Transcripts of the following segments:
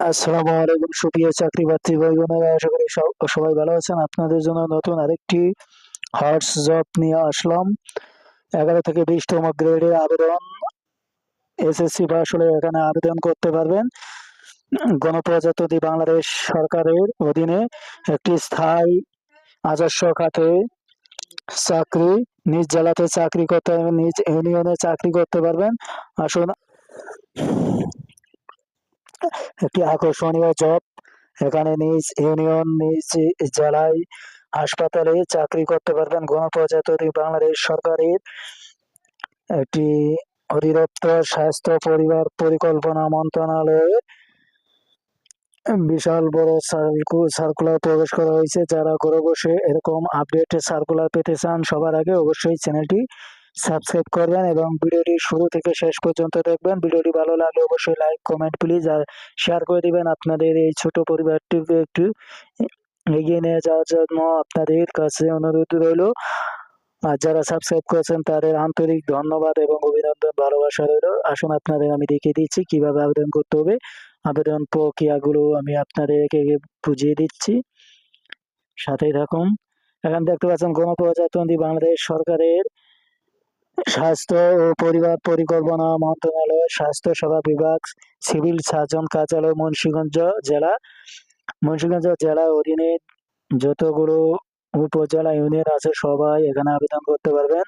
আসসালামু আলাইকুম, সুপ্রিয় চাকরি প্রার্থী ভাই বোনেরা আশা করি সবাই ভালো আছেন। আপনাদের জন্য নতুন আরেকটি হটস জব নিয়ে আসলাম। এগারো থেকে বিশতম গ্রেডের আবেদন। এসএসসি পাস হলে এখানে আবেদন করতে পারবেন। গণপ্রজাতন্ত্রী বাংলাদেশ সরকারের অধীনে একটি স্থায়ী আদর্শ খাতে চাকরি, নিজ জেলাতে চাকরি করতে, নিজ ইউনিয়নে চাকরি করতে পারবেন। আসুন। একটি আকর্ষণীয় জব। এখানে নিজ ইউনিয়ন, নিজ জেলায় হাসপাতালে চাকরি করতে পারবেন গণপ্রজাতন্ত্রী বাংলাদেশ সরকারের। একটি অধিদপ্তর, স্বাস্থ্য পরিবার পরিকল্পনা মন্ত্রণালয়ে। বিশাল বড় সার্কুলার প্রবেশ করা হয়েছে। যারা ঘরে বসে এরকম আপডেট সার্কুলার পেতে চান সবার আগে অবশ্যই চ্যানেলটি সাবস্ক্রাইব করবেন এবং ভিডিওটি শুরু থেকে শেষ পর্যন্ত দেখবেন। ভিডিওটি ভালো লাগলে অবশ্যই লাইক, কমেন্ট প্লিজ, আর শেয়ার করে দিবেন আপনাদের এই ছোট পরিবারটিকে একটু এগিয়ে নিয়ে যাওয়ার জন্য আপনাদের কাছে অনুরোধ রইল। আর যারা সাবস্ক্রাইব করেছেন তাদের আন্তরিক ধন্যবাদ এবং অভিনন্দন, ভালোবাসা রইল। আসুন আপনাদের আমি দেখিয়ে দিচ্ছি কীভাবে আবেদন করতে হবে। আবেদন প্রক্রিয়াগুলো আমি আপনাদেরকে বুঝিয়ে দিচ্ছি। সাথেই থাকুন। এখানে দেখতে পাচ্ছেন গণপ্রজাতন্ত্রী বাংলাদেশ সরকারের স্বাস্থ্য ও পরিবার পরিকল্পনা মন্ত্রণালয়, স্বাস্থ্য সেবা বিভাগ, সিভিল সার্জন কার্যালয়, মুন্সিগঞ্জ জেলা, মুন্সিগঞ্জ জেলার অধীনে যতগুলো উপজেলা ইউনিয়ন আছে, সবাই এখানে আবেদন করতে পারবেন।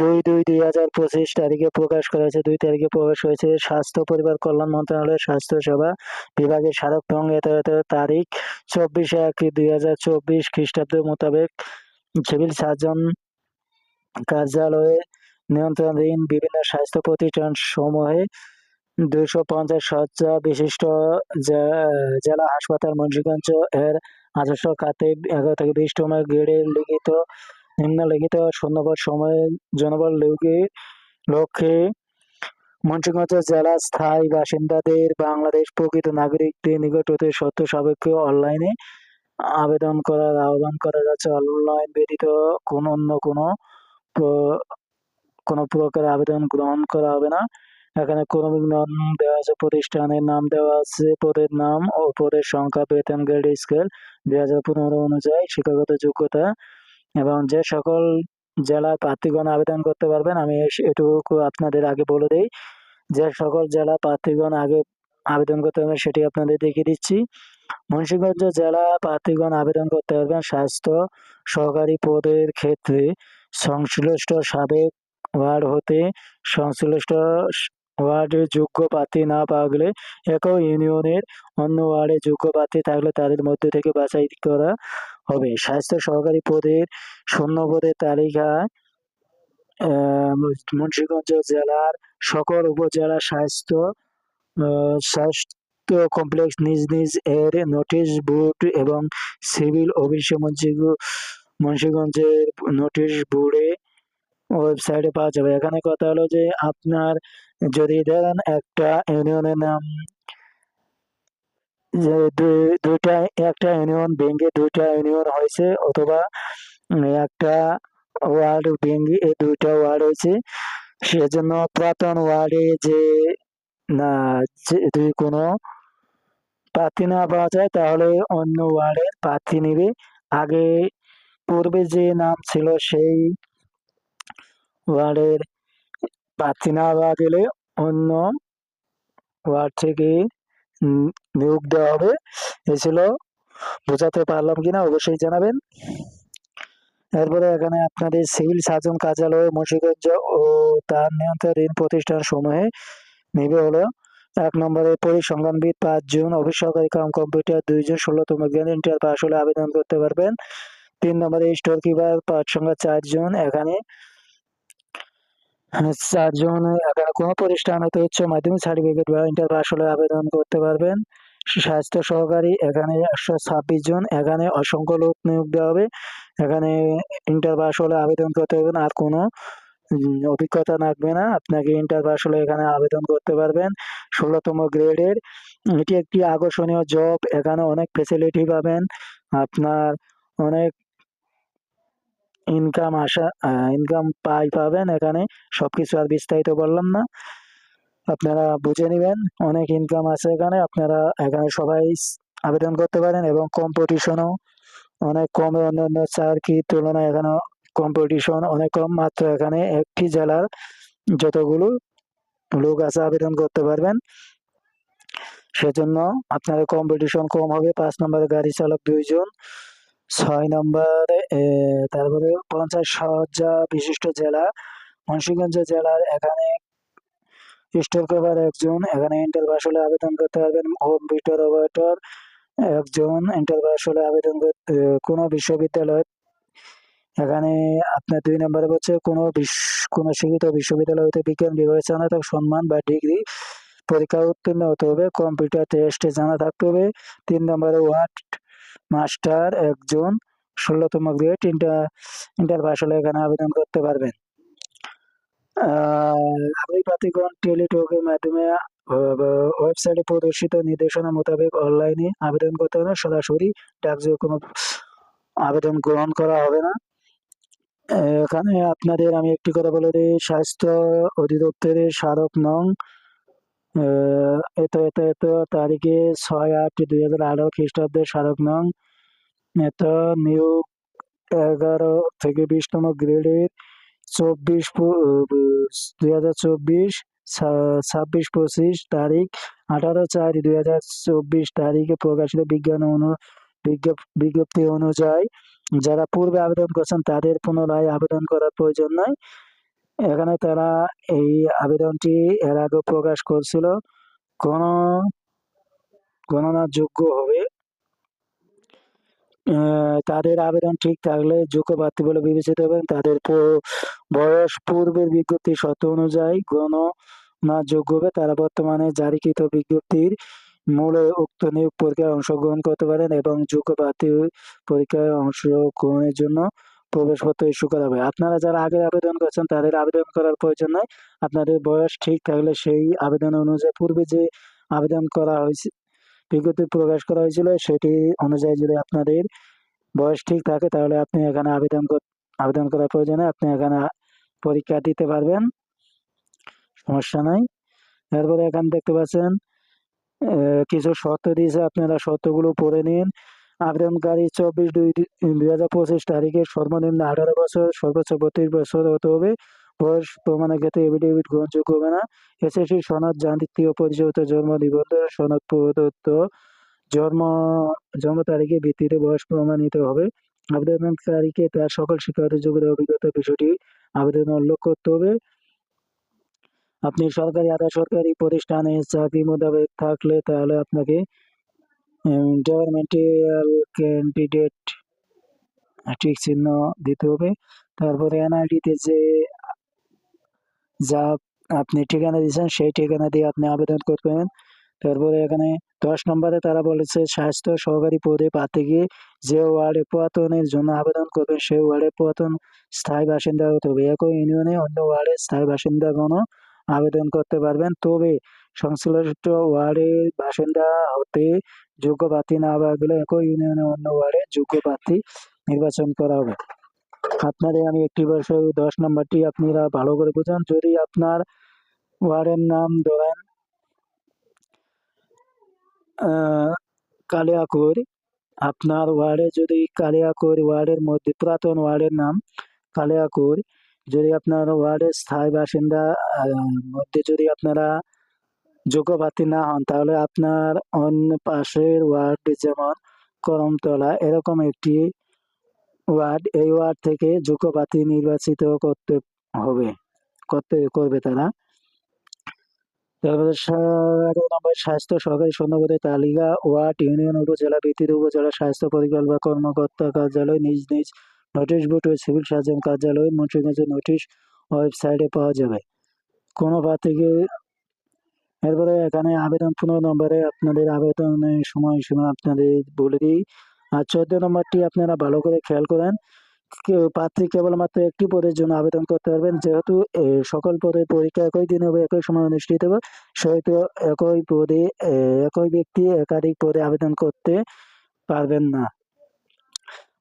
দুই দুই দুই হাজার পঁচিশ তারিখে প্রকাশ করা হয়েছে দুই তারিখে প্রকাশ হয়েছে স্বাস্থ্য পরিবার কল্যাণ মন্ত্রণালয়ের স্বাস্থ্য সেবা বিভাগের স্মারক নং এত তারিখ, চব্বিশে এক দুই হাজার চব্বিশ খ্রিস্টাব্দ মোতাবেক সিভিল সার্জন কার্যালয়ে নিয়ন্ত্রণাধীন বিভিন্ন স্বাস্থ্য প্রতিষ্ঠান সমূহে দুইশো পঞ্চাশ শয্যা বিশিষ্ট জেলা হাসপাতাল মুন্সিগঞ্জ এর আদর্শ খাতে এগারো থেকে বিশতম গ্রেডের লিখিত, নিম্নলিখিত শূন্যপদ সময়ে জনবল নিয়োগের লক্ষ্যে মুন্সিগঞ্জ জেলা স্থায়ী বাসিন্দাদের বাংলাদেশ প্রকৃত নাগরিকদের নিকট হতে সত্য সাপেক্ষে অনলাইনে আবেদন করার আহ্বান করা যাচ্ছে। অনলাইন ব্যতীত কোন অন্য কোনো কোনো প্রকার আবেদন গ্রহণ করা হবে না। এখানে ক্রমিক নাম দেওয়া আছে, প্রতিষ্ঠানের নাম দেওয়া আছে, পদের নাম ও পদের সংখ্যা, বেতন, গ্রেড, স্কেল দুই হাজার পনেরো অনুযায়ী শিক্ষাগত যোগ্যতা এবং যে সকল জেলার প্রার্থীগণ আবেদন করতে পারবেন, আমি এটুকু আপনাদের আগে বলে দিই। যে সকল জেলা প্রার্থীগণ আগে আবেদন করতে পারবেন, সেটি আপনাদের দেখিয়ে দিচ্ছি। মুন্সিগঞ্জ জেলা প্রার্থীগণ আবেদন করতে পারবেন স্বাস্থ্য সহকারী পদের ক্ষেত্রে সংশ্লিষ্ট সাবেক ওয়ার্ড হতে সংশ্লিষ্ট ওয়ার্ডের যোগ্য প্রার্থী না পাওয়া গেলে একই ইউনিয়নের অন্য ওয়ার্ডে যোগ্য প্রার্থী থাকলে তাদের মধ্যে থেকে বাছাই করা হবে। স্বাস্থ্য সহকারী পদের শূন্য পদের তালিকা আহ, মুন্সিগঞ্জ জেলার সকল উপজেলা স্বাস্থ্য আহ, স্বাস্থ্য কমপ্লেক্স নিজ নিজ এর নোটিশ বোর্ড এবং সিভিল অফিসে মুন্সিগঞ্জ মুন্সিগঞ্জের নোটিশ বোর্ডে ওয়েবসাইটে পাওয়া যাবে। এখানে কথা হলো যে আপনার যদি ধরেন একটা ইউনিয়নের নাম যে দুইটা, একটা ইউনিয়ন ভেঙে দুইটা ইউনিয়ন হয়েছে অথবা একটা ওয়ার্ড ভেঙে এই দুইটা ওয়ার্ড হয়েছে, সেজন্য পুরাতন ওয়ার্ডে যে না যদি কোনো প্রার্থী না পাওয়া যায়, তাহলে অন্য ওয়ার্ডের প্রার্থী নিবে। আগে পূর্বে যে নাম ছিল সেই ওয়ার্ডের প্রার্থী না পাওয়া গেলে অন্য ওয়ার্ড থেকে নিয়োগ দেওয়া হবে। এ ছিল, বোঝাতে পারলাম কিনা অবশ্যই জানাবেন। এরপরে এখানে আপনাদের সিভিল সার্জন কার্যালয় মুন্সিগঞ্জ ও তার নিয়ন্ত্রণাধীন প্রতিষ্ঠান সমূহে নিবে হলো। এক নম্বরে পরিসংখ্যানবিদ পাঁচজন অফিস সহকারী কাম কম্পিউটার দুইজন ষোলোতম জ্ঞান ইন্টার পাস হলে আবেদন করতে পারবেন। তিন নম্বরে স্টোর কিপার পাঁচ সংখ্যা চার চারজন এখানে চারজন এখানে কোনো প্রতিষ্ঠান হতে উচ্চ মাধ্যমিক সার্টিফিকেট বা ইন্টার পাস হলে আবেদন করতে পারবেন। স্বাস্থ্য সহকারী, এখানে একশো ছাব্বিশ জন, এখানে অসংখ্য লোক নিয়োগ দেওয়া হবে। এখানে ইন্টার পাস হলে আবেদন করতে পারবেন, আর কোনো অভিজ্ঞতা লাগবে না। আপনাকে ইন্টার পাস হলে এখানে আবেদন করতে পারবেন। ষোলোতম গ্রেডের এটি একটি আকর্ষণীয় জব এখানে অনেক ফেসিলিটি পাবেন। আপনার অনেক ইনকাম আসা ইনকাম পাই পাবেন এখানে। সবকিছু আর বিস্তারিত বললাম না। আপনারা বুঝে নেবেন। অনেক ইনকাম আছে এখানে। আপনারা এখানে সবাই আবেদন করতে পারেন এবং কম্পিটিশনও অনেক কমে অন্যান্য চাকরির তুলনায় এখানে কম্পিটিশন অনেক কম মাত্র এখানে একটি জেলার যতগুলো লোক আছে আবেদন করতে পারবেন। সেজন্য আপনার কম্পিটিশন কম হবে। পাঁচ নম্বরে গাড়ি চালক দুইজন, ছয় নম্বরে তারপরে পঞ্চাশ সজ্জা বিশিষ্ট জেলা। মুন্সিগঞ্জ জেলার এখানে স্টোর কভার একজন, এখানে ইন্টার পাস হলে আবেদন করতে পারবেন। কম্পিউটার অপারেটর একজন ইন্টার পাস হলে আবেদন কোনো বিশ্ববিদ্যালয় এখানে আপনার দুই নম্বরে হচ্ছে কোনো কোনো শিক্ষিত বিশ্ববিদ্যালয় হতে বিজ্ঞান বিভাগে স্নাতক সম্মান বা ডিগ্রি পরীক্ষা উত্তীর্ণ হতে হবে। কম্পিউটার টেস্টে জানা থাকতে হবে। তিন নম্বরে ওয়ার্ড মাস্টার একজন ষোলোতম গ্রেড ইন্টার ইন্টার হলে এখানে আবেদন করতে পারবেন। আগ্রহী প্রার্থীগণ টেলিটকের মাধ্যমে ওয়েবসাইটে প্রদর্শিত নির্দেশনা মোতাবেক অনলাইনে আবেদন করতে হবে সরাসরি ডাকযোগে কোনো আবেদন গ্রহণ করা হবে না। এখানে আপনাদের আমি একটি কথা বলে দিই, স্বাস্থ্য অধিদপ্তরের স্মারক নং এত এত এত তারিখে ছয় আট দুই হাজার আঠারো খ্রিস্টাব্দের স্মারক নং, এত নিয়োগ এগারো থেকে বিশতম গ্রেডের চব্বিশ দুই হাজার চব্বিশ ছাব্বিশ পঁচিশ তারিখ, আঠারো চার দুই হাজার চব্বিশ তারিখে প্রকাশিত বিজ্ঞান অনু, বিজ্ঞপ- বিজ্ঞপ্তি অনুযায়ী যারা পূর্বে আবেদন করছেন তাদের পুনরায় আবেদন করার প্রয়োজন নাই। এখানে তারা এই আবেদনটি এর আগে প্রকাশ করছিল। কোন গণনার যোগ্য হবে। তাদের আবেদন ঠিক থাকলে যোগ্য প্রার্থী বলে বিবেচিত হবে তাদের বয়স পূর্বের বিজ্ঞপ্তি শর্ত অনুযায়ী গণনা যোগ্য হবে। তারা বর্তমানে জারিকৃত বিজ্ঞপ্তির মূলে উক্ত নিয়োগ পরীক্ষায় অংশগ্রহণ করতে পারেন এবং যোগ্য প্রার্থী পরীক্ষায় অংশগ্রহণের জন্য প্রবেশপত্র ইস্যু করা হবে। আপনারা যারা আগে আবেদন করছেন, তাদের আবেদন করার প্রয়োজন নাই। আপনাদের বয়স ঠিক থাকলে সেই আবেদন অনুযায়ী পূর্বে যে আবেদন করা হয়েছে, বিজ্ঞপ্তি প্রকাশ করা হয়েছিল, সেটি অনুযায়ী যদি আপনাদের বয়স ঠিক থাকে, তাহলে আপনি এখানে আবেদন আবেদন করার প্রয়োজনে আপনি এখানে পরীক্ষা দিতে পারবেন। সমস্যা নাই। এরপরে এখানে দেখতে পাচ্ছেন কিছু শর্ত দিয়েছে, আপনারা শর্তগুলো পড়ে নিন। আবেদনকারী চব্বিশ দুই দুই হাজার পঁচিশ তারিখে সর্বনিম্ন আঠারো বছর, সর্বোচ্চ বত্রিশ বছর হতে হবে। বয়স প্রমাণের ক্ষেত্রে এফিডেভিট গ্রহণযোগ্য হবে না। এসএসসি সনদ জাতীয় পরিচয়িত জন্ম নিবন্ধন, সনদ প্রদত্ত জন্ম জন্ম তারিখের ভিত্তিতে বয়স প্রমাণিত হবে। আবেদনকারীকে তার সকল শিক্ষাগত যোগ্যতা, অভিজ্ঞতা বিষয়টি আবেদনে উল্লেখ করতে হবে। আপনি সরকারি আধা সরকারি প্রতিষ্ঠানে চাকরি মোতাবেক থাকলে তাহলে আপনাকে গভর্নমেন্টাল ক্যান্ডিডেট ঠিক চিহ্ন দিতে হবে। তারপরে এনআইডিতে যে যা আপনি ঠিকানা দিয়েছেন, সেই ঠিকানা দিয়ে আপনি আবেদন করবেন তারপরে এখানে দশ নম্বরে তারা বলেছে, স্বাস্থ্য সহকারী পদে পাতে গিয়ে যে ওয়ার্ডে পুরাতনের জন্য আবেদন করবেন, সেই ওয়ার্ডে পুরাতন স্থায়ী বাসিন্দা হতে হবে। একই ইউনিয়নে অন্য ওয়ার্ডে স্থায়ী বাসিন্দাগণও আবেদন করতে পারবেন। তবে সংশ্লিষ্ট ওয়ার্ডের বাসিন্দা হতে যোগ্য প্রার্থী না গেলে একই ইউনিয়নে অন্য ওয়ার্ডে যোগ্য প্রার্থী নির্বাচন করা হবে। আপনাদের আমি একটি বিষয় দশ নম্বরটি আপনারা ভালো করে বোঝান। যদি আপনার ওয়ার্ডের নাম ধরেন কালিয়াকুর, আপনার ওয়ার্ডে যদি কালিয়াকুর ওয়ার্ডের মধ্যে পুরাতন ওয়ার্ডের নাম কালিয়াকৈর যদি আপনার ওয়ার্ডের স্থায়ী বাসিন্দা মধ্যে যদি আপনারা যোগ্য প্রার্থী না হন, তাহলে আপনার অন্য পাশের ওয়ার্ড যেমন করমতলা, এরকম একটি ওয়ার্ড এই ওয়ার্ড থেকে যোগ্য প্রার্থী নির্বাচিত করতে হবে, করতে, করবে তারা। তারপরে স্বাস্থ্য সহকারী সৈন্যপদের তালিকা ওয়ার্ড ইউনিয়ন উপজেলা ভিত্তিতে উপজেলা স্বাস্থ্য পরিকল্পনা কর্মকর্তা কার্যালয় নিজ নিজ নোটিশ বোর্ড ও সিভিল সার্জন কার্যালয় মুন্সিগঞ্জের নোটিশ ওয়েবসাইটে পাওয়া যাবে। কোনো প্রার্থীকে এরপরে এখানে আবেদন পনেরো নম্বরে আপনাদের আবেদনের সময়সীমা আপনাদের বলে দিই। আর চোদ্দ নম্বরটি আপনারা ভালো করে খেয়াল করেন প্রার্থী কেবলমাত্র একটি পদের জন্য আবেদন করতে পারবেন, যেহেতু সকল পদের পরীক্ষা একই দিন হবে, একই সময় অনুষ্ঠিত হবে, সেহেতু একই পদে একই ব্যক্তি একাধিক পদে আবেদন করতে পারবেন না।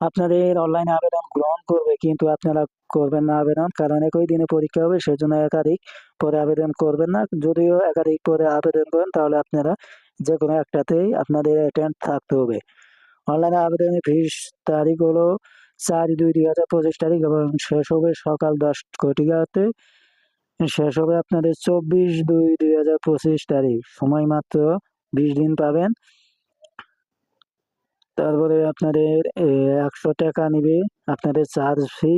আপনাদের অনলাইনে আবেদন গ্রহণ করবে, কিন্তু আপনারা করবেন না আবেদন, কারণ একই দিনে পরীক্ষা হবে, সেজন্য একাধিক পরে আবেদন করবেন না। যদিও একাধিক পরে আবেদন করেন, তাহলে আপনারা যে কোনো একটাতেই আপনাদের অ্যাটেন্ড থাকতে হবে। অনলাইনে আবেদনের ফিস তারিখ হলো চার দুই দুই হাজার পঁচিশ তারিখ এবং শেষ হবে সকাল দশ ঘটিকাতে। শেষ হবে আপনাদের চব্বিশ দুই দুই হাজার পঁচিশ তারিখ। সময় মাত্র বিশ দিন পাবেন। তারপরে আপনাদের একশো টাকা নিবে। আপনাদের চার্জ ফি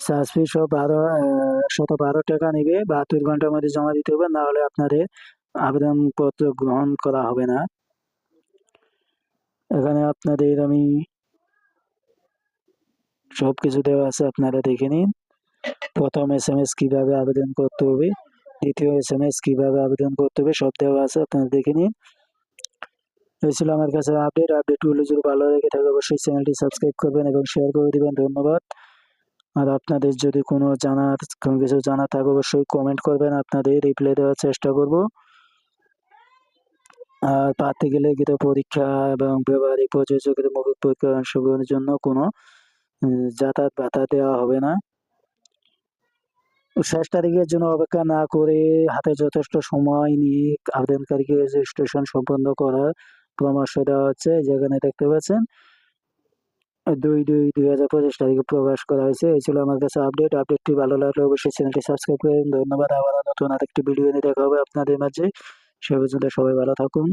চার্জ ফি সব বারো একশত বারো টাকা নিবে। বাহাত্তর ঘণ্টার মধ্যে জমা দিতে হবে নাহলে আপনাদের আবেদনপত্র গ্রহণ করা হবে না। এখানে আপনাদের আমি সব কিছু দেওয়া আছে, আপনারা দেখে নিন। প্রথম এস এম এস কীভাবে আবেদন করতে হবে, দ্বিতীয় এস এম এস কীভাবে আবেদন করতে হবে, সব দেওয়া আছে, আপনারা দেখে নিন। এই আমার কাছে আপডেট আপডেটগুলো যদি ভালো লেগে থাকে অবশ্যই চ্যানেলটি সাবস্ক্রাইব করবেন এবং শেয়ার করে দিবেন। ধন্যবাদ। আর আপনাদের যদি কোনো জানার, কোনো কিছু জানা থাকে অবশ্যই কমেন্ট করবেন, আপনাদের রিপ্লাই দেওয়ার চেষ্টা করব। আর পাতে গেলে লিখিত পরীক্ষা এবং ব্যবহারিক প্রযোজকের মৌখিক পরীক্ষায় অংশগ্রহণের জন্য কোনো যাতায়াত ভাতা দেওয়া হবে না। শেষ তারিখের জন্য অপেক্ষা না করে হাতে যথেষ্ট সময় নিয়ে আবেদনকারীকে রেজিস্ট্রেশন সম্পন্ন করার পরামর্শ দেওয়া হচ্ছে, যেখানে দেখতে পাচ্ছেন, দুই দুই দুই হাজার পঁচিশ তারিখে প্রকাশ করা হয়েছে। এই ছিল আমার কাছে আপডেট আপডেটটি ভালো লাগলে অবশ্যই চ্যানেলটি সাবস্ক্রাইব করবেন। ধন্যবাদ। আবার নতুন আরেকটি ভিডিও নিয়ে দেখা হবে আপনাদের মাঝে। সে পর্যন্ত সবাই ভালো থাকুন।